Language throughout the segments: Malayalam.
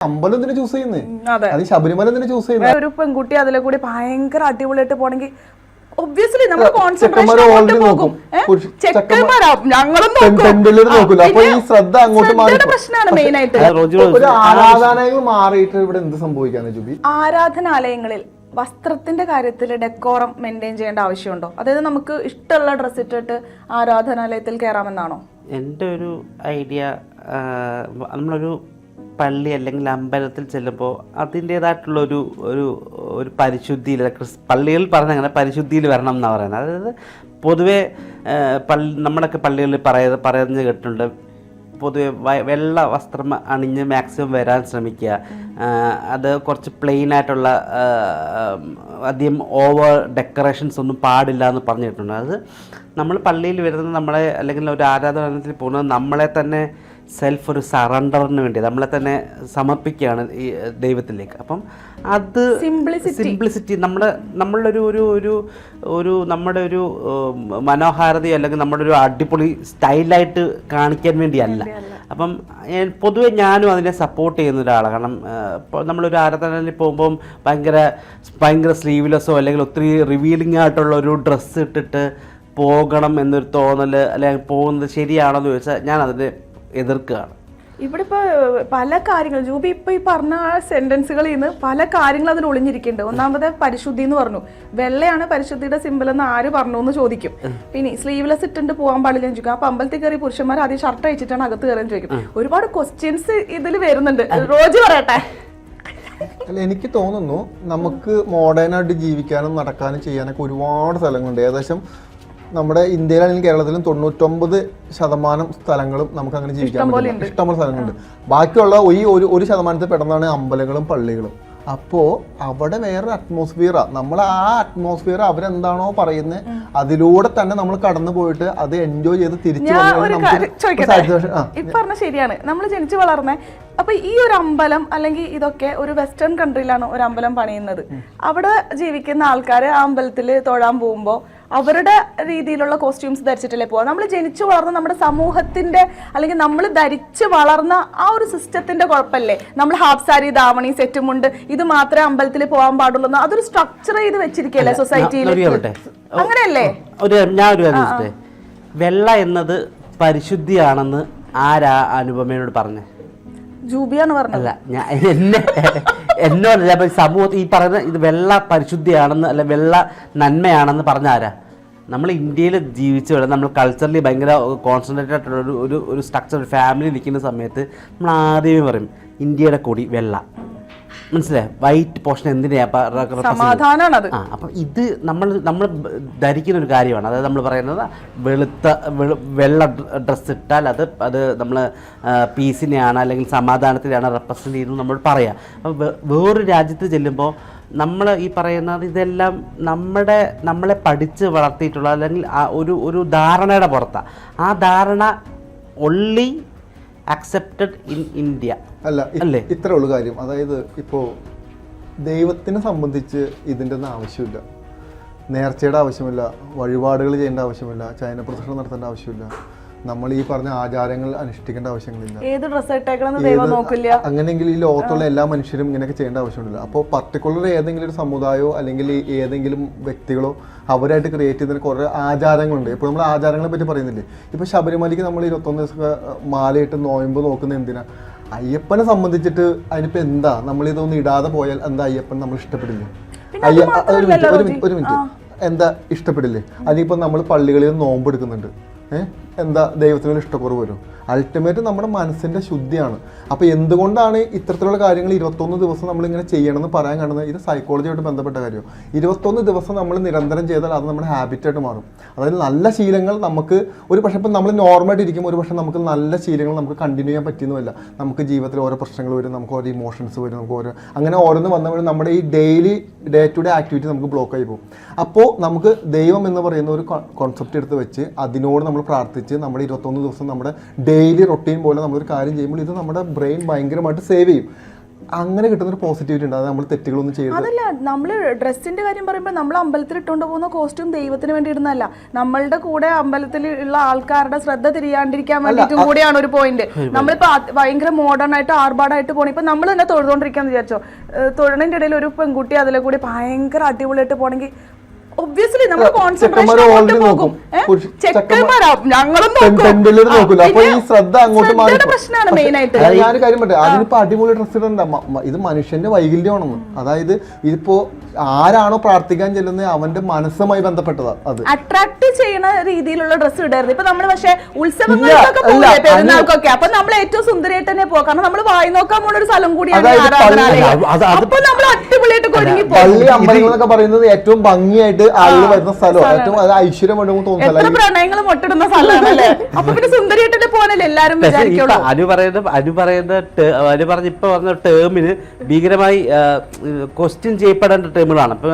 അമ്പലം തന്നെ ചൂസ് ചെയ്യുന്നത് അതെ. ശബരിമല തന്നെ ചൂസ് ചെയ്യുന്നത് ഒരു പെൺകുട്ടി അതിലെ കൂടി ഭയങ്കര അടിപൊളിയായിട്ട് പോണെങ്കിൽ ഒബ്വിയസ്ലി നമ്മൾ ചെക്കന്മാര് already നോക്കും. പുരുഷ- ചെക്കന്മാരാ? ഞങ്ങളും പെൺ- നോക്കും പെൺപിള്ളേര് അപ്പൊ ഈ ശ്രദ്ധ അങ്ങോട്ട് മാറി ശ്രദ്ധയുടെ പ്രശ്നമാണ് മെയിൻ ആയിട്ട്. ഒരു ആരാധനകൾ മാറിയിട്ട് ഇവിടെ എന്ത് സംഭവിക്കാന്ന് ജുബി ആരാധനാലയങ്ങളിൽ വസ്ത്രത്തിന്റെ കാര്യത്തിൽ ഡെക്കോറം മെയിന്റെയിൻ ചെയ്യേണ്ട ആവശ്യമുണ്ടോ? അതായത് നമുക്ക് ഇഷ്ടമുള്ള ഡ്രസ്സ് ഇട്ടിട്ട് ആരാധനാലയത്തിൽ കയറാമെന്നാണോ എന്റെ ഒരു ഐഡിയ നമ്മളൊരു പള്ളി അല്ലെങ്കിൽ അമ്പലത്തിൽ ചെല്ലുമ്പോൾ അതിന്റേതായിട്ടുള്ള ഒരു ഒരു ഒരു പരിശുദ്ധിയിൽ പള്ളികളിൽ പറഞ്ഞ അങ്ങനെ പരിശുദ്ധിയിൽ വരണം എന്നാണ് പറയുന്നത്. അതായത് പൊതുവേ പള്ളി നമ്മുടെയൊക്കെ പള്ളികളിൽ പറയുന്നത് പറയുന്നത് കേട്ടിട്ടുണ്ട്. പൊതുവെ വെള്ള വസ്ത്രം അണിഞ്ഞ് മാക്സിമം വരാൻ ശ്രമിക്കുക. അത് കുറച്ച് പ്ലെയിൻ ആയിട്ടുള്ള അധികം ഓവർ ഡെക്കറേഷൻസ് ഒന്നും പാടില്ല എന്ന് പറഞ്ഞിട്ടുണ്ട്. അത് നമ്മൾ പള്ളിയിൽ വരുന്നത് നമ്മളെ അല്ലെങ്കിൽ ഒരു ആരാധനാലയത്തിൽ പോകുന്നത് നമ്മളെ തന്നെ സെൽഫ് ഒരു സറണ്ടറിന് വേണ്ടി നമ്മളെ തന്നെ സമർപ്പിക്കുകയാണ് ഈ ദൈവത്തിലേക്ക്. അപ്പം അത്. സിംപ്ലിസിറ്റി നമ്മുടെ നമ്മളുടെ ഒരു ഒരു ഒരു ഒരു നമ്മുടെ ഒരു മനോഹാരിതയോ അല്ലെങ്കിൽ നമ്മുടെ ഒരു അടിപൊളി സ്റ്റൈലായിട്ട് കാണിക്കാൻ വേണ്ടിയല്ല. അപ്പം പൊതുവെ ഞാനും അതിനെ സപ്പോർട്ട് ചെയ്യുന്ന ഒരാളാണ് കാരണം ഇപ്പോൾ നമ്മളൊരു ആരാധനയിൽ പോകുമ്പം ഭയങ്കര ഭയങ്കര സ്ലീവ്ലെസ്സോ അല്ലെങ്കിൽ ഒത്തിരി റിവീലിംഗ് ആയിട്ടുള്ള ഒരു ഡ്രസ്സ് ഇട്ടിട്ട് പോകണം എന്നൊരു തോന്നൽ അല്ലെങ്കിൽ പോകുന്നത് ശരിയാണോ എന്ന് ചോദിച്ചാൽ ഞാൻ അതിനെ എതിർക്കുകയാണ്. ഇവിടെ ഇപ്പൊ പല കാര്യങ്ങൾ ജൂബി ഇപ്പൊ ഈ പറഞ്ഞ ആ സെന്റൻസുകളിൽ നിന്ന് പല കാര്യങ്ങൾ അതിൽ ഒളിഞ്ഞിരിക്കുന്നുണ്ട്. ഒന്നാമത് പരിശുദ്ധി എന്ന് പറഞ്ഞു. വെള്ളയാണ് പരിശുദ്ധിയുടെ സിമ്പിൾ എന്ന് ആര് പറഞ്ഞു എന്ന് ചോദിക്കും. പിന്നെ സ്ലീവ്ലെസ് ഇട്ടിട്ട് പോകാൻ പാടില്ല എന്ന് ചോദിക്കും. അപ്പൊ അമ്പലത്തിൽ കയറി പുരുഷന്മാർ ആദ്യം ഷർട്ട് അയച്ചിട്ടാണ് അകത്ത് കയറാൻ ചോദിക്കും. ഒരുപാട് ക്വസ്റ്റ്യൻസ് ഇതിൽ വരുന്നുണ്ട്. റോജ് പറയട്ടെ. അല്ല എനിക്ക് തോന്നുന്നു നമുക്ക് മോഡേൺ ആയിട്ട് ജീവിക്കാനും നടക്കാനും ചെയ്യാനൊക്കെ ഒരുപാട് സ്ഥലങ്ങളുണ്ട്. ഏകദേശം നമ്മുടെ ഇന്ത്യയിലാണെങ്കിലും കേരളത്തിലും തൊണ്ണൂറ്റൊമ്പത് ശതമാനം സ്ഥലങ്ങളും നമുക്ക് അങ്ങനെ ജീവിക്കാൻ പറ്റില്ല ഇഷ്ടംപോലെ സ്ഥലങ്ങളുണ്ട്. ബാക്കിയുള്ള ഈ ഒരു ഒരു ശതമാനത്തിൽ പെടുന്നതാണ് അമ്പലങ്ങളും പള്ളികളും. അപ്പോ അവിടെ വേറൊരു അറ്റ്മോസ്ഫിയറാണ് നമ്മൾ ആ അറ്റ്മോസ്ഫിയർ അവരെന്താണോ പറയുന്നത് അതിലൂടെ തന്നെ നമ്മൾ കടന്നു പോയിട്ട് അത് എൻജോയ് ചെയ്ത് തിരിച്ചു ശരിയാണ്. നമ്മൾ ജനിച്ചു വളർന്നേ അപ്പൊ ഈ ഒരു അമ്പലം അല്ലെങ്കിൽ ഇതൊക്കെ ഒരു വെസ്റ്റേൺ കൺട്രിയിലാണ് ഒരു അമ്പലം പണിയുന്നത്. അവിടെ ജീവിക്കുന്ന ആൾക്കാർ ആ അമ്പലത്തിൽ തൊഴാൻ പോകുമ്പോൾ അവരുടെ രീതിയിലുള്ള കോസ്റ്റ്യൂംസ് ധരിച്ചിട്ടല്ലേ പോവാ? നമ്മൾ ജനിച്ചു വളർന്ന നമ്മുടെ സമൂഹത്തിന്റെ അല്ലെങ്കിൽ നമ്മൾ ധരിച്ച് വളർന്ന ആ ഒരു സിസ്റ്റത്തിന്റെ കുഴപ്പമല്ലേ നമ്മൾ ഹാഫ് സാരി ധാവണി സെറ്റും ഉണ്ട് ഇത് മാത്രമേ അമ്പലത്തിൽ പോകാൻ പാടുള്ളൂ അതൊരു സ്ട്രക്ചർ ചെയ്ത് വെച്ചിരിക്കല്ലേ സൊസൈറ്റിയിൽ. അങ്ങനെയല്ലേ? ഞാൻ ഒരു വെള്ള എന്നത് പരിശുദ്ധിയാണെന്ന് ആരാ അനുപമയോട് പറഞ്ഞേ? ജൂബിയാണ് പറഞ്ഞത്. അല്ല ഞാൻ എന്നെ എന്നോട് ഞാൻ ഇപ്പൊ സമൂഹത്തിൽ ഈ പറയുന്ന ഇത് വെള്ള പരിശുദ്ധിയാണെന്ന് അല്ല വെള്ള നന്മയാണെന്ന് പറഞ്ഞ ആരാ? നമ്മൾ ഇന്ത്യയിൽ ജീവിച്ചു വരുന്ന നമ്മൾ കൾച്ചറലി ഭയങ്കര കോൺസെൻട്രേറ്റഡ് ആയിട്ടുള്ള ഒരു ഒരു സ്ട്രക്ചർ ഫാമിലി നിൽക്കുന്ന സമയത്ത് നമ്മൾ ആദ്യമേ പറയും ഇന്ത്യയുടെ കൊടി വെള്ള. മനസ്സിലായി? വൈറ്റ് പോർഷൻ എന്തിനാണ് സമാധാനമാണ് അത് ആ അപ്പം ഇത് നമ്മൾ നമ്മൾ ധരിക്കുന്ന ഒരു കാര്യമാണ്. അതായത് നമ്മൾ പറയുന്നത് വെളുത്ത വെള്ള ഡ്രസ്സ് ഇട്ടാൽ അത് അത് നമ്മൾ പീസിനെയാണ് അല്ലെങ്കിൽ സമാധാനത്തിനെയാണ് റെപ്രസെന്റ് ചെയ്യുന്നത് നമ്മൾ പറയാം. അപ്പോൾ വേറൊരു രാജ്യത്ത് ചെല്ലുമ്പോൾ നമ്മൾ ഈ പറയുന്നത് ഇതെല്ലാം നമ്മുടെ നമ്മളെ പഠിച്ച് വളർത്തിയിട്ടുള്ള അല്ലെങ്കിൽ ആ ഒരു ഒരു ധാരണയുടെ പുറത്താണ് ആ ധാരണ ഒള്ളി അക്സെപ്റ്റഡ് ഇൻ ഇന്ത്യ അല്ല അല്ലേ? ഇത്രേ ഉള്ളൂ കാര്യം. അതായത് ഇപ്പോൾ ദൈവത്തിനെ സംബന്ധിച്ച് ഇതിന്റെ ഒന്നും ആവശ്യമില്ല. നേർച്ചയുടെ ആവശ്യമില്ല. വഴിപാടുകൾ ചെയ്യേണ്ട ആവശ്യമില്ല. ചൈന പ്രദർശനം നടത്തേണ്ട ആവശ്യമില്ല. നമ്മൾ ഈ പറഞ്ഞ ആചാരങ്ങൾ അനുഷ്ഠിക്കേണ്ട ആവശ്യങ്ങളില്ല. ഏത് ഡ്രസ് ഇട്ടേക്കണമെന്ന് ദൈവം ഏത് നോക്കില്ല. അങ്ങനെയെങ്കിൽ ഈ ലോകത്തുള്ള എല്ലാ മനുഷ്യരും ഇങ്ങനെയൊക്കെ ചെയ്യേണ്ട ആവശ്യമില്ല അപ്പോൾ പർട്ടിക്കുലർ ഏതെങ്കിലും ഒരു സമുദായമോ അല്ലെങ്കിൽ ഏതെങ്കിലും വ്യക്തികളോ അവരായിട്ട് ക്രിയേറ്റ് ചെയ്തിന് കുറേ ആചാരങ്ങളുണ്ട്. ഇപ്പോൾ നമ്മൾ ആചാരങ്ങളെ പറ്റി പറയുന്നില്ലേ? ഇപ്പോൾ ശബരിമലയ്ക്ക് നമ്മൾ ഇരുപത്തൊന്ന് ദിവസമൊക്കെ മാലയിട്ട് നോയമ്പ് നോക്കുന്ന എന്തിനാ? അയ്യപ്പനെ സംബന്ധിച്ചിട്ട് അതിനിപ്പോൾ എന്താ? നമ്മൾ ഇതൊന്നും ഇടാതെ പോയാൽ എന്താ അയ്യപ്പൻ നമ്മൾ ഇഷ്ടപ്പെടില്ല? അയ്യ ഒരു മിനിറ്റ് ഒരു മിനിറ്റ് എന്താ ഇഷ്ടപ്പെടില്ലേ? ഇപ്പം നമ്മൾ പള്ളികളിൽ നോമ്പ് എടുക്കുന്നുണ്ട്. ഏഹ് എന്താ ദൈവത്തിന് ഇഷ്ടക്കുറവ് വരും? അൾട്ടിമേറ്റ് നമ്മുടെ മനസ്സിന്റെ ശുദ്ധിയാണ്. അപ്പോൾ എന്തുകൊണ്ടാണ് ഇത്തരത്തിലുള്ള കാര്യങ്ങൾ ഇരുപത്തൊന്ന് ദിവസം നമ്മളിങ്ങനെ ചെയ്യണമെന്ന് പറയാൻ കാണുന്നത്? ഇത് സൈക്കോളജിയായിട്ട് ബന്ധപ്പെട്ട കാര്യം. ഇരുപത്തൊന്ന് ദിവസം നമ്മൾ നിരന്തരം ചെയ്താൽ അത് നമ്മുടെ ഹാബിറ്റായിട്ട് മാറും. അതായത് നല്ല ശീലങ്ങൾ നമുക്ക് ഒരു പക്ഷേ ഇപ്പം നമ്മൾ നോർമലായിട്ട് ഇരിക്കും ഒരു പക്ഷേ നമുക്ക് നല്ല ശീലങ്ങൾ നമുക്ക് കണ്ടിന്യൂ ചെയ്യാൻ പറ്റിയെന്നുമില്ല. നമുക്ക് ജീവിതത്തിൽ ഓരോ പ്രശ്നങ്ങൾ വരും നമുക്ക് ഓരോ ഇമോഷൻസ് വരും നമുക്ക് ഓരോ അങ്ങനെ ഓരോന്ന് വന്നവരും നമ്മുടെ ഈ daily day to day activity നമുക്ക് ബ്ലോക്ക് ആയി പോകും. അപ്പോൾ നമുക്ക് ദൈവം എന്ന് പറയുന്ന ഒരു കോൺസെപ്റ്റ് എടുത്ത് വെച്ച് അതിനോട് നമ്മൾ പ്രാർത്ഥിച്ച് നമ്മുടെ ഇരുപത്തൊന്ന് ദിവസം നമ്മുടെ ഡെയിലി റൊട്ടീൻ പോലെ നമ്മളൊരു കാര്യം ചെയ്യുമ്പോൾ ഇത് നമ്മുടെ ബ്രെയിൻ ഭയങ്കരമായിട്ട് സേവ് ചെയ്യും. അങ്ങനെ കിട്ടുന്ന ഒരു പോസിറ്റിവിറ്റി ഉണ്ട്. അത് നമ്മൾ തെറ്റുകളൊന്നും ചെയ്യരുത്. അതല്ല നമ്മൾ ഡ്രസ്സിന്റെ കാര്യം പറയുമ്പോൾ നമ്മൾ അമ്പലത്തിൽ ഇട്ടുകൊണ്ട് പോകുന്ന കോസ്റ്റ്യൂം ദൈവത്തിന് വേണ്ടി ഇടുന്നതല്ല. നമ്മളുടെ കൂടെ അമ്പലത്തിൽ ഉള്ള ആൾക്കാരുടെ ശ്രദ്ധ തിരിയാണ്ടിരിക്കാൻ വേണ്ടിയിട്ടും കൂടിയാണ് ഒരു പോയിന്റ് നമ്മളിപ്പോ ഭയങ്കര മോഡേൺ ആയിട്ട് ആർഭാടായിട്ട് പോകണം ഇപ്പൊ നമ്മൾ തന്നെ തൊഴുതോണ്ടിരിക്കാന്ന് വിചാരിച്ചോ. ഏഹ് ഇടയിൽ ഒരു പെൺകുട്ടി അതിലെ കൂടി ഭയങ്കര അടിപൊളിയായിട്ട് പോണെങ്കിൽ ഒബ്വിയസ്ലി നമ്മൾ കോൺസെൻട്രേഷൻ നോക്കും. ചെക്കന്മാരാ ഞങ്ങളും നോക്കൂല. അപ്പൊ ഈ ശ്രദ്ധ അങ്ങോട്ട് മാറി പ്രശ്നമാണ് മെയിൻ ആയിട്ട്. ഞാൻ കാര്യം പറ്റേ അതിനിപ്പോ അടിപൊളി ഡ്രസ് ഇടണ്ട. ഇത് മനുഷ്യന്റെ വൈകല്യമാണെന്ന്. അതായത് ഇതിപ്പോ ആരാണോ പ്രാർത്ഥിക്കാൻ ചെല്ലുന്നത് അവന്റെ മനസ്സുമായി ബന്ധപ്പെട്ടതാ അത്. അട്രാക്ട് ചെയ്യുന്ന രീതിയിലുള്ള ഡ്രസ് ഇടരുത്. ഇപ്പൊ നമ്മൾ പക്ഷേ ഉത്സവങ്ങൾക്കൊക്കെ ഇല്ല, പോകില്ലേ പെരുന്നാൾക്കൊക്കെ. അപ്പൊ നമ്മൾ ഏറ്റവും സുന്ദരിയായിട്ട് തന്നെ പോകാം കാരണം നമ്മൾ വായി നോക്കാൻ പോണ ഒരു സ്ഥലം കൂടിയാണ് അപ്പൊ നമ്മൾ അടിപൊളിയായിട്ട് പള്ളി അമ്പലങ്ങൾ എന്നൊക്കെ പറയുന്നത് ഏറ്റവും ഭംഗിയായിട്ട് ആളുകൾ വരുന്ന സ്ഥലം. ഏറ്റവും അത് ഐശ്വര്യം വേണമെന്ന് തോന്നുന്ന പ്രണയങ്ങൾ മൊട്ടിടുന്ന സ്ഥലമാണല്ലേ? അപ്പൊ പിന്നെ സുന്ദരിയായിട്ട് തന്നെ പോകാനല്ലേ എല്ലാരും അനു പറയുന്ന അനു പറയുന്ന അനു പറഞ്ഞ ഇപ്പൊ പറഞ്ഞ ടേമിന് ഭീകരമായി ക്വസ്റ്റ്യൻ ചെയ്യപ്പെടേണ്ട ടേമുകളാണ്. ഇപ്പൊ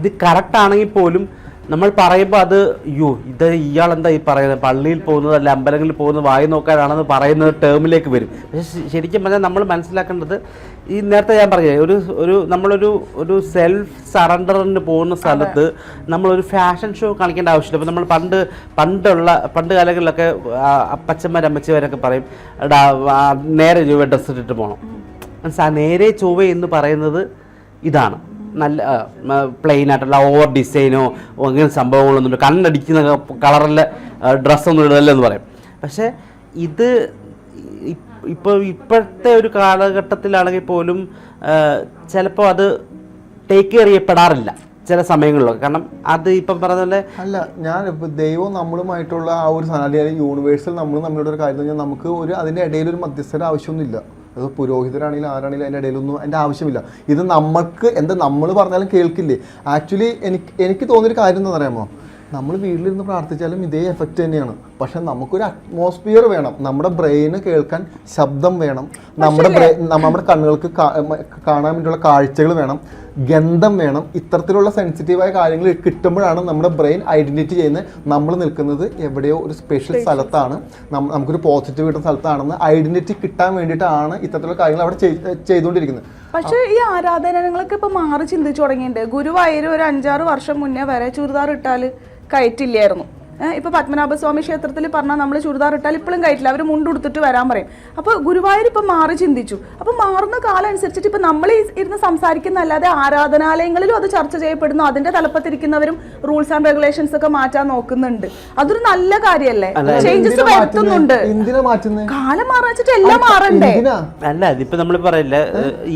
ഇത് കറക്റ്റ് ആണെങ്കിൽ പോലും നമ്മൾ പറയുമ്പോൾ അത് യു ഇത് ഇയാൾ എന്താ ഈ പറയുന്നത്? പള്ളിയിൽ പോകുന്നത് അല്ല അമ്പലങ്ങളിൽ പോകുന്നത് വായി നോക്കാനാണെന്ന് പറയുന്നത് ടേമിലേക്ക് വരും. പക്ഷെ ശരിക്കും പറഞ്ഞാൽ നമ്മൾ മനസ്സിലാക്കേണ്ടത് ഈ നേരത്തെ ഞാൻ പറഞ്ഞേ ഒരു ഒരു നമ്മളൊരു ഒരു സെൽഫ് സറണ്ടറിന് പോകുന്ന സ്ഥലത്ത് നമ്മളൊരു ഫാഷൻ ഷോ കാണിക്കേണ്ട ആവശ്യമില്ല. അപ്പോൾ നമ്മൾ പണ്ട് പണ്ടുള്ള പണ്ട് കാലങ്ങളിലൊക്കെ അപ്പച്ചന്മാർ അമ്മച്ചിമാരൊക്കെ പറയും എടാ നേരെ ചൊവ്വ ഡ്രസ്സ് ഇട്ടിട്ട് പോകണം മനസ്സിലാ നേരെ ചൊവ്വ എന്ന് പറയുന്നത് ഇതാണ്. നല്ല പ്ലെയിൻ ആയിട്ടുള്ള ഓവർ ഡിസൈനോ അങ്ങനെ സംഭവങ്ങളൊന്നും കണ്ണടിക്കുന്ന കളറിലെ ഡ്രസ്സൊന്നും ഇടല്ലെന്ന് പറയും. പക്ഷേ ഇത് ഇപ്പോൾ ഇപ്പോഴത്തെ ഒരു കാലഘട്ടത്തിലാണെങ്കിൽ പോലും ചിലപ്പോൾ അത് ടേക്ക് കെയർ ചെയ്യപ്പെടാറില്ല ചില സമയങ്ങളിലൊക്കെ. കാരണം അത് ഇപ്പം പറഞ്ഞ പോലെ അല്ല ഞാൻ ഇപ്പോൾ ദൈവവും നമ്മളുമായിട്ടുള്ള ആ ഒരു സാധനം യൂണിവേഴ്സൽ നമ്മൾ നമ്മളുടെ ഒരു കാര്യം എന്ന് നമുക്ക് ഒരു അതിന്റെ ഇടയിൽ ഒരു മധ്യസ്ഥര ആവശ്യമൊന്നുമില്ല അത് പുരോഹിതരാണെങ്കിലും ആരാണെങ്കിലും അതിന്റെ ഇടയിലൊന്നും അതിന്റെ ആവശ്യമില്ല. ഇത് നമുക്ക് എന്താ നമ്മൾ പറഞ്ഞാലും കേൾക്കില്ലേ? ആക്ച്വലി എനിക്ക് എനിക്ക് തോന്നിയൊരു കാര്യം എന്താ പറയാമോ നമ്മൾ വീട്ടിലിരുന്ന് പ്രാർത്ഥിച്ചാലും ഇതേ എഫക്റ്റ് തന്നെയാണ്. പക്ഷെ നമുക്കൊരു അറ്റ്മോസ്ഫിയർ വേണം. നമ്മുടെ ബ്രെയിന് കേൾക്കാൻ ശബ്ദം വേണം. നമ്മുടെ ബ്രെയിൻ നമ്മുടെ കണ്ണുകൾക്ക് കാണാൻ വേണ്ടിയുള്ള കാഴ്ചകൾ വേണം. ഗന്ധം വേണം. ഇത്തരത്തിലുള്ള സെൻസിറ്റീവായ കാര്യങ്ങൾ കിട്ടുമ്പോഴാണ് നമ്മുടെ ബ്രെയിൻ ഐഡന്റിറ്റി ചെയ്യുന്നത്. നമ്മൾ നിൽക്കുന്നത് എവിടെയോ ഒരു സ്പെഷ്യൽ സ്ഥലത്താണ്. നമുക്കൊരു പോസിറ്റീവ് കിട്ടുന്ന സ്ഥലത്താണെന്ന് ഐഡന്റിറ്റി കിട്ടാൻ വേണ്ടിയിട്ടാണ് ഇത്തരത്തിലുള്ള കാര്യങ്ങൾ അവിടെ ചെയ്- ചെയ്തുകൊണ്ടിരിക്കുന്നത്. പക്ഷെ ഈ ആരാധനകളൊക്കെ ഇപ്പൊ മാറി ചിന്തിച്ചു തുടങ്ങിയിട്ടുണ്ട്. ഗുരുവായൂർ ഒരു അഞ്ചാറ് വർഷം മുന്നേ വരെ ചുരിദാർ ഇട്ടാൽ കയറ്റില്ലായിരുന്നു. ഏഹ് ഇപ്പൊ പത്മനാഭസ്വാമി ക്ഷേത്രത്തിൽ പറഞ്ഞാൽ നമ്മൾ ചുരിദാർ ഇട്ടാൽ ഇപ്പോഴും കയറ്റില്ല. അവർ മുണ്ടുടുത്തിട്ട് വരാൻ പറയും. അപ്പൊ ഗുരുവായൂർ ഇപ്പൊ മാറി ചിന്തിച്ചു. അപ്പൊ മാറുന്ന കാലം അനുസരിച്ചിട്ട് ഇപ്പൊ നമ്മൾ ഇരുന്ന് സംസാരിക്കുന്ന അല്ലാതെ ആരാധനാലയങ്ങളിലും അത് ചർച്ച ചെയ്യപ്പെടുന്നു. അതിന്റെ തലപ്പത്തിരിക്കുന്നവരും റൂൾസ് ആൻഡ് റെഗുലേഷൻസ് ഒക്കെ മാറ്റാൻ നോക്കുന്നുണ്ട്. അതൊരു നല്ല കാര്യല്ലേ? ചേഞ്ചസ് എന്തിനാ വരുത്തുന്നുണ്ട്? കാലം മാറി വെച്ചിട്ട് എല്ലാം മാറണ്ടേ? അല്ല ഇതിപ്പോ നമ്മൾ പറയില്ല.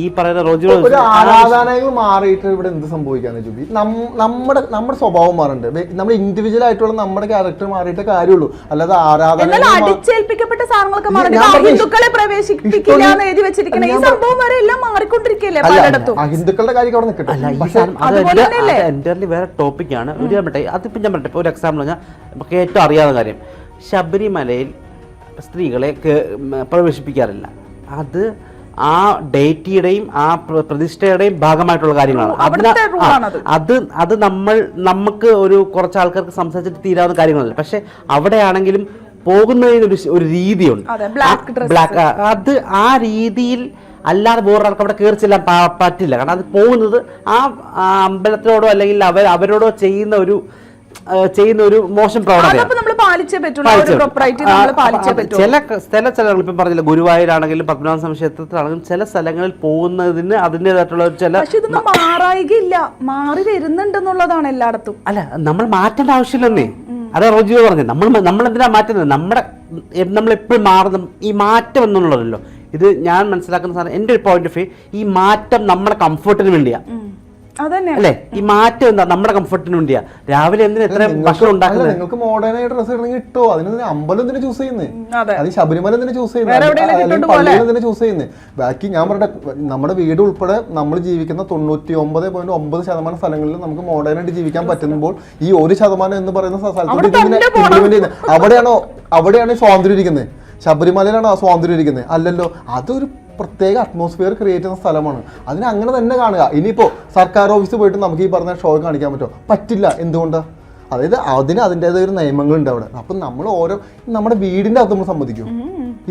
ഈ പറയുന്ന റോജി ആരാധനകൾ മാറിയിട്ട് ഇവിടെ എന്ത് സംഭവിക്കാന്ന് നമ്മുടെ നമ്മുടെ സ്വഭാവം മാറുന്നുണ്ട് നമ്മൾ ഇൻഡിവിജ്വൽ ആയിട്ടുള്ള നമ്മുടെ ക്യാരക്ടർ മാറിയിട്ട് കാര്യമുള്ളൂ. അല്ലാതെ ആരാധന അടിച്ചേൽപ്പിക്കപ്പെട്ട സാധനങ്ങളൊക്കെ ഹിന്ദുക്കളെ പ്രവേശിപ്പിക്കില്ല എന്ന് എഴുതി ഈ സംഭവം വരെ എല്ലാം മാറിക്കൊണ്ടിരിക്കുകയല്ലേ പലയിടത്തും? ഹിന്ദുക്കളുടെ കാര്യം അവിടെ നിൽക്കട്ടെ. എന്റർലി വേറെ ടോപ്പിക്കാണ് ഒരു അതിപ്പോൾ ഞാൻ പറയട്ടെ. ഒരു എക്സാമ്പിൾ പറഞ്ഞാൽ നമുക്ക് ഏറ്റവും അറിയാവുന്ന കാര്യം. ശബരിമലയിൽ സ്ത്രീകളെ പ്രവേശിപ്പിക്കാറില്ല. അത് ആ ഡേറ്റിയുടെയും ആ പ്ര- പ്രതിഷ്ഠയുടെയും ഭാഗമായിട്ടുള്ള കാര്യങ്ങളാണ്. അത് അത് നമ്മൾ നമുക്ക് ഒരു കുറച്ച് ആൾക്കാർക്ക് സംസാരിച്ചിട്ട് തീരാവുന്ന കാര്യങ്ങളല്ല. പക്ഷെ അവിടെയാണെങ്കിലും പോകുന്നതിന് ഒരു ഒരു രീതിയുണ്ട്. ബ്ലാക്ക് അത് ആ രീതിയിൽ അല്ലാതെ വേറൊരാൾക്ക് അവിടെ കയറി ചെല്ലാൻ പറ്റില്ല. കാരണം അത് പോകുന്നത് ആ അമ്പലത്തിനോടോ അല്ലെങ്കിൽ അവർ അവരോടോ ചെയ്യുന്ന ഒരു ചെയ്യുന്ന ഒരു മോശം നമ്മൾ പാലിച്ചേ പറ്റുള്ളൂ. ആ ഒരു പാലിച്ചേ നമ്മൾ ആ, പാലിച്ചേ പറ്റുള്ളൂ. ചില സ്ഥല ചില സ്ഥലങ്ങൾ ഇപ്പം പറഞ്ഞില്ല ഗുരുവായൂരാണെങ്കിലും പത്മനാഭ സ്വാമി ക്ഷേത്രത്തിലാണെങ്കിലും ചില സ്ഥലങ്ങളിൽ പോകുന്നതിന് അതിന്റെതായിട്ടുള്ള ചില പക്ഷെ ഇതൊന്നും മാറായികയില്ല. മാറി വരുന്നുണ്ടെന്നുള്ളതാണ് എല്ലായിടത്തും. അല്ല നമ്മൾ മാറ്റേണ്ട ആവശ്യമില്ലെന്നേ. അതാ റോജിയോ പറഞ്ഞത്. നമ്മൾ നമ്മൾ എന്തിനാ മാറ്റുന്നത്? നമ്മുടെ നമ്മൾ എപ്പോഴും മാറുന്ന ഈ മാറ്റം എന്നുള്ളതല്ലോ. ഇത് ഞാൻ മനസ്സിലാക്കുന്ന സാധനം എന്റെ ഒരു പോയിന്റ് ഓഫ് വ്യൂ ഈ മാറ്റം നമ്മുടെ കംഫർട്ടിന് വേണ്ടിയാ. അതന്നെ അല്ലേ? ഈ മാറ്റം എന്താ? നമ്മുടെ കംഫർട്ടിന് വേണ്ടിയാ. രാവിലെ എന്തിനാ എത്ര ഭക്ഷണം നിങ്ങൾക്ക് ഉണ്ടാക്കുന്നത്? നിങ്ങൾക്ക് മോഡേൺ ആയിട്ട് ഡ്രസ്സ് ഇടണമെങ്കിൽ ഇട്ടോ? അതിന് അമ്പലം എന്തിനാ ചൂസ് ചെയ്യുന്നത് അതെ. ശബരിമല എന്തിനാ ചൂസ് ചെയ്യുന്നത് ഇട്ടോണ്ട് പള്ളിയിൽ എന്തിനാ ചൂസ് ചെയ്യുന്നത് ബാക്കി ഞാൻ പറയട്ടെ നമ്മുടെ വീട് ഉൾപ്പെടെ നമ്മൾ ജീവിക്കുന്ന തൊണ്ണൂറ്റി ഒമ്പത് പോയിന്റ് ഒമ്പത് ശതമാനം സ്ഥലങ്ങളിൽ നമുക്ക് മോഡേൺ ആയിട്ട് ജീവിക്കാൻ പറ്റുമ്പോൾ ഈ ഒരു ശതമാനം എന്ന് പറയുന്ന സ്ഥലത്ത് അവിടെയാണോ? അവിടെയാണ് ഈ സ്വാതന്ത്ര്യം ഇരിക്കുന്നത് ശബരിമലയിലാണോ ആ സ്വാതന്ത്ര്യം ഇരിക്കുന്നത് അല്ലല്ലോ. അതൊരു പ്രത്യേക അറ്റ്മോസ്ഫിയർ ക്രിയേറ്റ് ചെയ്യുന്ന സ്ഥലമാണ്. അതിനെ അങ്ങനെ തന്നെ കാണുക. ഇനിയിപ്പോൾ സർക്കാർ ഓഫീസ് പോയിട്ട് നമുക്ക് ഈ പറഞ്ഞ ഷോ കാണിക്കാൻ പറ്റുമോ? പറ്റില്ല. എന്തുകൊണ്ടാണ് അതായത് അതിന് അതിന്റെതായ ഒരു നിയമങ്ങളുണ്ട് അവിടെ. അപ്പം നമ്മൾ ഓരോ നമ്മുടെ വീടിന്റെ അകത്ത് നമ്മൾ സമ്മതിക്കും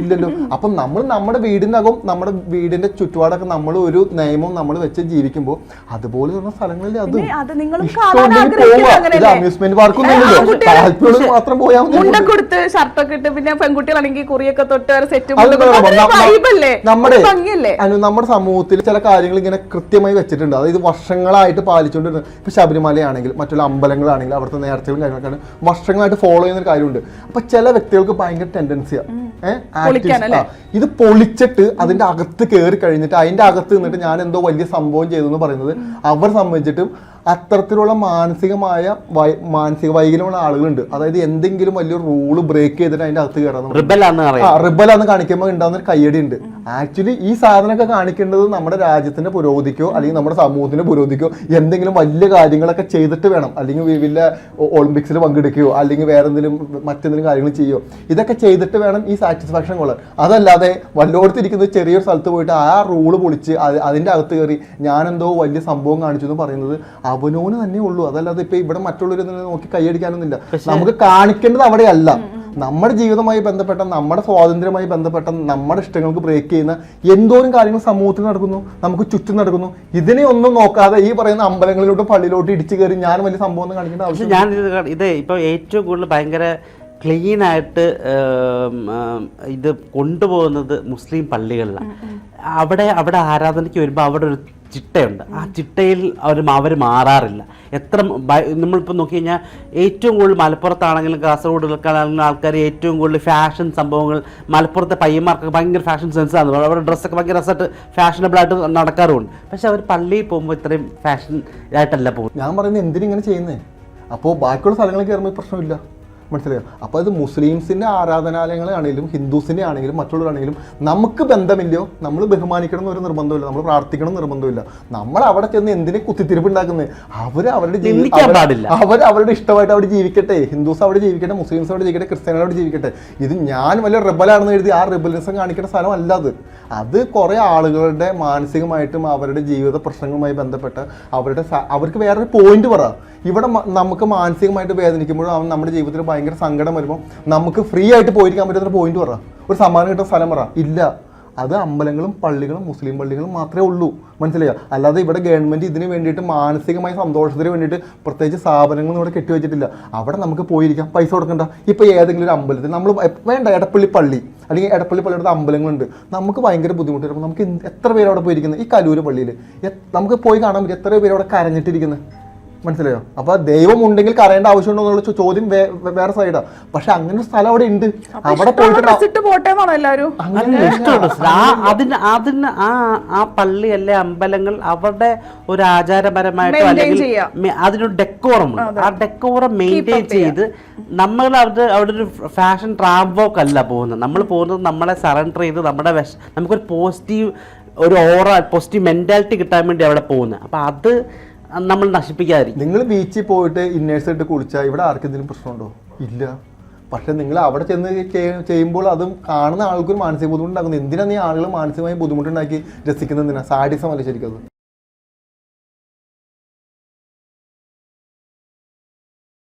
ഇല്ലല്ലോ. അപ്പം നമ്മൾ നമ്മുടെ വീടിനകം നമ്മുടെ വീടിന്റെ ചുറ്റുപാടൊക്കെ നമ്മൾ ഒരു നിയമം നമ്മൾ വെച്ച് ജീവിക്കുമ്പോൾ അതുപോലെ ഉള്ള സ്ഥലങ്ങളിൽ അത്. ഇത് അമ്യൂസ്മെന്റ് പാർക്കൊന്നും ഇല്ലല്ലോ. താല്പര്യം മാത്രം പോയാൽ കൊടുത്ത് ഷർട്ടൊക്കെ ഇട്ട് പിന്നെ പെൺകുട്ടികളാണെങ്കിൽ കുറിയൊക്കെ തൊട്ട് സെറ്റ് നമ്മുടെ നമ്മുടെ സമൂഹത്തിൽ ചില കാര്യങ്ങൾ ഇങ്ങനെ കൃത്യമായി വെച്ചിട്ടുണ്ട്. അതായത് വർഷങ്ങളായിട്ട് പാലിച്ചുകൊണ്ടിരുന്നത് ഇപ്പൊ ശബരിമലയാണെങ്കിൽ മറ്റുള്ള അമ്പലങ്ങളാണെങ്കിൽ അവിടുത്തെ നേർച്ചകളും കാര്യങ്ങളൊക്കെയാണ് വർഷങ്ങളായിട്ട് ഫോളോ ചെയ്യുന്ന ഒരു കാര്യമുണ്ട്. അപ്പൊ ചില വ്യക്തികൾക്ക് ഭയങ്കര ടെൻഡൻസിയാണ് ഇത് പൊളിച്ചിട്ട് അതിന്റെ അകത്ത് കയറി കഴിഞ്ഞിട്ട് അതിന്റെ അകത്ത് നിന്നിട്ട് ഞാൻ എന്തോ വലിയ സംഭവം ചെയ്തു എന്ന് പറയുന്നത് അവർ സംബന്ധിച്ചിട്ടും അത്തരത്തിലുള്ള മാനസികമായ മാനസിക വൈകല്യമുള്ള ആളുകളുണ്ട്. അതായത് എന്തെങ്കിലും വലിയ റൂൾ ബ്രേക്ക് ചെയ്തിട്ട് അതിന്റെ അകത്ത് കയറാൻ പറയാം റിബലാന്ന് കാണിക്കുമ്പോൾ ഉണ്ടാകുന്ന ഒരു കയ്യടി ഉണ്ട്. ആക്ച്വലി ഈ സാധനമൊക്കെ കാണിക്കേണ്ടത് നമ്മുടെ രാജ്യത്തിന്റെ പുരോഗതിക്കോ അല്ലെങ്കിൽ നമ്മുടെ സമൂഹത്തിന്റെ പുരോഗതിക്കോ എന്തെങ്കിലും വലിയ കാര്യങ്ങളൊക്കെ ചെയ്തിട്ട് വേണം. അല്ലെങ്കിൽ വലിയ ഒളിമ്പിക്സിൽ പങ്കെടുക്കുകയോ അല്ലെങ്കിൽ വേറെ എന്തെങ്കിലും മറ്റെന്തെങ്കിലും കാര്യങ്ങൾ ചെയ്യുമോ ഇതൊക്കെ ചെയ്തിട്ട് വേണം ഈ സാറ്റിസ്ഫാക്ഷൻ കൊള്ളാൻ അതല്ലാതെ വല്ലോടത്തിരിക്കുന്ന ചെറിയൊരു സ്ഥലത്ത് പോയിട്ട് ആ റൂൾ പൊളിച്ച് അതിന്റെ അകത്ത് കയറി ഞാനെന്തോ വലിയ സംഭവം കാണിച്ചു എന്ന് പറയുന്നത് അവനോന് തന്നെ ഉള്ളൂ. അതല്ലാതെ ഇപ്പൊ ഇവിടെ മറ്റുള്ളവർ നോക്കി കൈയടിക്കാനൊന്നുമില്ല. നമുക്ക് കാണിക്കേണ്ടത് അവിടെയല്ല. നമ്മുടെ ജീവിതമായി ബന്ധപ്പെട്ട നമ്മുടെ സ്വാതന്ത്ര്യമായി ബന്ധപ്പെട്ട നമ്മുടെ ഇഷ്ടങ്ങൾക്ക് ബ്രേക്ക് ചെയ്യുന്ന എന്തോരം കാര്യങ്ങൾ സമൂഹത്തിൽ നടക്കുന്നു നമുക്ക് ചുറ്റും നടക്കുന്നു. ഇതിനെ ഒന്നും നോക്കാതെ ഈ പറയുന്ന അമ്പലങ്ങളിലോട്ട് പള്ളിയിലോട്ട് ഇടിച്ചു കയറി ഞാൻ വലിയ സംഭവം ഒന്നും കാണിക്കേണ്ട ആവശ്യം ഞാൻ ഇത് ഇപ്പോൾ ഏറ്റവും കൂടുതൽ ഭയങ്കര ക്ലീനായിട്ട് ഇത് കൊണ്ടുപോകുന്നത് മുസ്ലിം പള്ളികളിലാണ്. അവിടെ അവിടെ ആരാധനയ്ക്ക് വരുമ്പോൾ അവിടെ ഒരു ചിട്ടയുണ്ട്. ആ ചിട്ടയിൽ അവർ അവർ മാറാറില്ല. എത്ര നമ്മളിപ്പോൾ നോക്കി കഴിഞ്ഞാൽ ഏറ്റവും കൂടുതൽ മലപ്പുറത്താണെങ്കിലും കാസർഗോഡിലൊക്കെയാണെങ്കിലും ആൾക്കാർ ഏറ്റവും കൂടുതൽ ഫാഷൻ സംഭവങ്ങൾ മലപ്പുറത്തെ പയ്യന്മാർക്ക് ഭയങ്കര ഫാഷൻ സെൻസ് ആണ്. അവരുടെ ഡ്രസ്സൊക്കെ ഭയങ്കര രസമായിട്ട് ഫാഷനബിളായിട്ട് നടക്കാറുമുണ്ട് പക്ഷെ അവർ പള്ളിയിൽ പോകുമ്പോൾ ഇത്രയും ഫാഷൻ ആയിട്ടല്ല പോകും ഞാൻ പറയുന്നത് എന്തിനിങ്ങനെ ചെയ്യുന്നത് അപ്പോൾ ബാക്കിയുള്ള സ്ഥലങ്ങളിൽ കയറുമ്പോൾ പ്രശ്നമില്ല. മനസ്സിലായോ? അപ്പോൾ അത് മുസ്ലിംസിന്റെ ആരാധനാലയങ്ങളാണെങ്കിലും ഹിന്ദുസിന്റെ ആണെങ്കിലും മറ്റുള്ളവരാണെങ്കിലും നമുക്ക് ബന്ധമില്ലയോ? നമ്മൾ ബഹുമാനിക്കണം എന്നൊരു നിർബന്ധമില്ല. നമ്മൾ പ്രാർത്ഥിക്കണം നിർബന്ധമില്ല. നമ്മൾ അവിടെ ചെന്ന് എന്തിനെ കുത്തിത്തിരിപ്പ് ഉണ്ടാക്കുന്നത് അവർ അവരുടെ ജീവി- അവർ പാടില്ല. അവർ അവരുടെ ഇഷ്ടമായിട്ട് അവിടെ ജീവിക്കട്ടെ. ഹിന്ദുസ് അവിടെ ജീവിക്കട്ടെ. മുസ്ലിംസ് അവിടെ ജീവിക്കട്ടെ. ക്രിസ്ത്യാനികൾ അവിടെ ജീവിക്കട്ടെ. ഇത് ഞാൻ വലിയ റിബലാണെന്ന് എഴുതി ആ റിബലിസം കാണിക്കേണ്ട സ്ഥലമല്ല അത്. അത് കുറേ ആളുകളുടെ മാനസികമായിട്ടും അവരുടെ ജീവിത പ്രശ്നങ്ങളുമായി ബന്ധപ്പെട്ട് അവരുടെ അവർക്ക് വേറൊരു പോയിന്റ് പറ. ഇവിടെ നമുക്ക് മാനസികമായിട്ട് വേദനിക്കുമ്പോഴും അവൻ നമ്മുടെ ജീവിതത്തിൽ ഭയങ്കര സങ്കടം വരുമ്പോൾ നമുക്ക് ഫ്രീ ആയിട്ട് പോയിരിക്കാൻ പറ്റുന്ന ഒരു പോയിന്റ് പറ. ഒരു സമ്മാനം കിട്ടുന്ന സ്ഥലം പറ. ഇല്ല. അത് അമ്പലങ്ങളും പള്ളികളും മുസ്ലിം പള്ളികളും മാത്രമേ ഉള്ളൂ. മനസ്സിലായോ? അല്ലാതെ ഇവിടെ ഗവൺമെന്റ് ഇതിന് വേണ്ടിയിട്ട് മാനസികമായ സന്തോഷത്തിന് വേണ്ടിയിട്ട് പ്രത്യേകിച്ച് സ്ഥാപനങ്ങളൊന്നും ഇവിടെ കെട്ടിവെച്ചിട്ടില്ല അവിടെ നമുക്ക് പോയിരിക്കാം. പൈസ കൊടുക്കണ്ട. ഇപ്പോൾ ഏതെങ്കിലും ഒരു അമ്പലത്തിൽ നമ്മൾ വേണ്ട എടപ്പള്ളി പള്ളി. അല്ലെങ്കിൽ എടപ്പള്ളി പള്ളിയുടെ അമ്പലങ്ങളുണ്ട്. നമുക്ക് ഭയങ്കര ബുദ്ധിമുട്ട് വരുമ്പോൾ നമുക്ക് എത്ര പേര് അവിടെ പോയിരിക്കുന്നത് ഈ കലൂര് പള്ളിയിൽ നമുക്ക് പോയി കാണാൻ പറ്റും. എത്ര പേര് അവിടെ കരഞ്ഞിട്ടിരിക്കുന്നത് മനസ്സിലായോ? അപ്പൊ ദൈവം ഉണ്ടെങ്കിൽ കരയേണ്ട ആവശ്യമുണ്ടോ എന്നുള്ള ചോദ്യം വേറെ സൈഡാ പക്ഷെ അങ്ങനെ ഒരു സ്ഥലം അവിടെ ഉണ്ട്. അവിടെ പോയിട്ട് അതിന് അതിന് ആ ആ പള്ളി അല്ലെ അമ്പലങ്ങൾ അവരുടെ ഒരു ആചാരപരമായിട്ടോ അല്ലെങ്കിൽ അതിനൊരു ഡെക്കോറം ഉണ്ട്. ആ ഡെക്കോറം മെയിന്റെയിൻ ചെയ്ത് നമ്മൾ അവിടെ അവിടെ ഒരു ഫാഷൻ ട്രാവോക്ക് അല്ല പോകുന്നത്. നമ്മൾ പോകുന്നത് നമ്മളെ സറണ്ടർ ചെയ്ത് നമ്മുടെ വിഷ നമുക്കൊരു പോസിറ്റീവ് ഒരു ഓറ പോസിറ്റീവ് മെന്റാലിറ്റി കിട്ടാൻ വേണ്ടി അവിടെ പോകുന്നത്. അപ്പൊ അത് നമ്മൾ നശിപ്പിക്കാതിരിക്കും. നിങ്ങൾ ബീച്ചിൽ പോയിട്ട് ഇന്നേഴ്സ് ഇട്ട് കുളിച്ചാൽ ഇവിടെ ആർക്കെന്തെങ്കിലും പ്രശ്നമുണ്ടോ? ഇല്ല. പക്ഷെ നിങ്ങൾ അവിടെ ചെന്ന് ചെയ്യുമ്പോൾ അതും കാണുന്ന ആൾക്കൊരു മാനസിക ബുദ്ധിമുട്ടുണ്ടാക്കുന്നു. എന്തിനാണ് നീ ആളുകൾ മാനസികമായി ബുദ്ധിമുട്ടുണ്ടാക്കി രസിക്കുന്നത് എന്തിനാ സാഡിസം അല്ല ശരിക്കും